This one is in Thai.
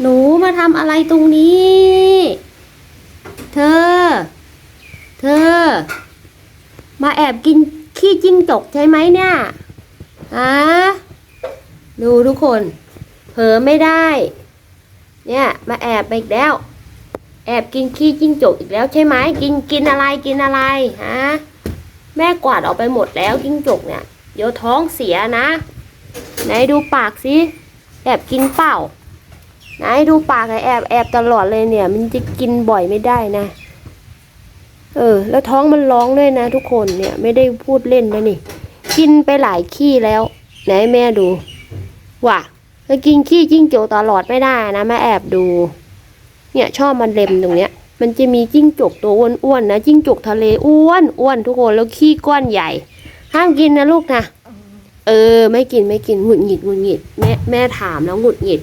หนูมาทำอะไรตรงนี้ เธอ เธอ มาแอบกินขี้จิ้งจกใช่ไหมเนี่ยอะดูทุกคน เผลอไม่ได้ เนี่ย มาแอบไปอีกแล้ว แอบกินขี้จิ้งจกอีกแล้วใช่ไหม กินกินอะไรกินอะไรฮะ แม่กวาดออกไปหมดแล้วจิ้งจกเนี่ย เดี๋ยวท้องเสียนะ ไหนดูปากสิ แอบกินเปล่า ไหนดูปากไอ้แอบแอบตลอดเลยเนี่ย มันจะกินบ่อยไม่ได้นะ เออ แล้วท้องมันร้องด้วยนะ ทุกคนเนี่ยไม่ได้พูดเล่นนะนี่ กินไปหลายขี้แล้ว ไหนแม่ดูว่ะแล้วกินขี้จิ้งจกตลอดไม่ได้นะแม่แอบดู เนี่ยชอบมันเล็มตรงเนี้ย มันจะมีจิ้งจกตัวอ้วนๆนะจิ้งจกทะเลอ้วนอ้วนทุกคนแล้วขี้ก้อนใหญ่ ห้ามกินนะลูกนะเออ ไม่กินไม่กินหงุดหงิดหงุดหงิดแม่แม่ถามแล้วหงุดหงิด